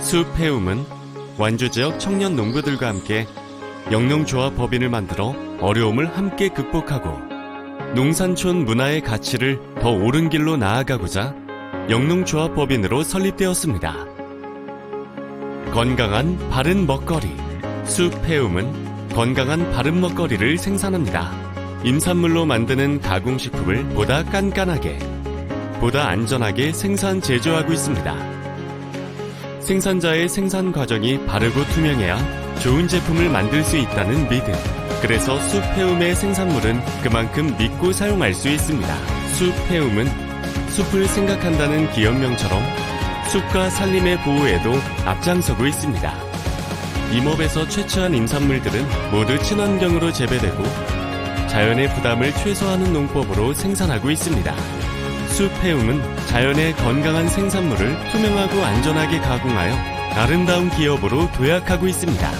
숲해움은 완주 지역 청년 농부들과 함께 영농조합 법인을 만들어 어려움을 함께 극복하고 농산촌 문화의 가치를 더 오른 길로 나아가고자 영농조합법인으로 설립되었습니다. 건강한 바른 먹거리 숲해움은 건강한 바른 먹거리를 생산합니다. 임산물로 만드는 가공식품을 보다 깐깐하게 보다 안전하게 생산 제조하고 있습니다. 생산자의 생산 과정이 바르고 투명해야 좋은 제품을 만들 수 있다는 믿음. 그래서 숲해움의 생산물은 그만큼 믿고 사용할 수 있습니다. 숲해움은 숲을 생각한다는 기업명처럼 숲과 산림의 보호에도 앞장서고 있습니다. 임업에서 채취한 임산물들은 모두 친환경으로 재배되고 자연의 부담을 최소화하는 농법으로 생산하고 있습니다. 숲해움은 자연의 건강한 생산물을 투명하고 안전하게 가공하여 아름다운 기업으로 도약하고 있습니다.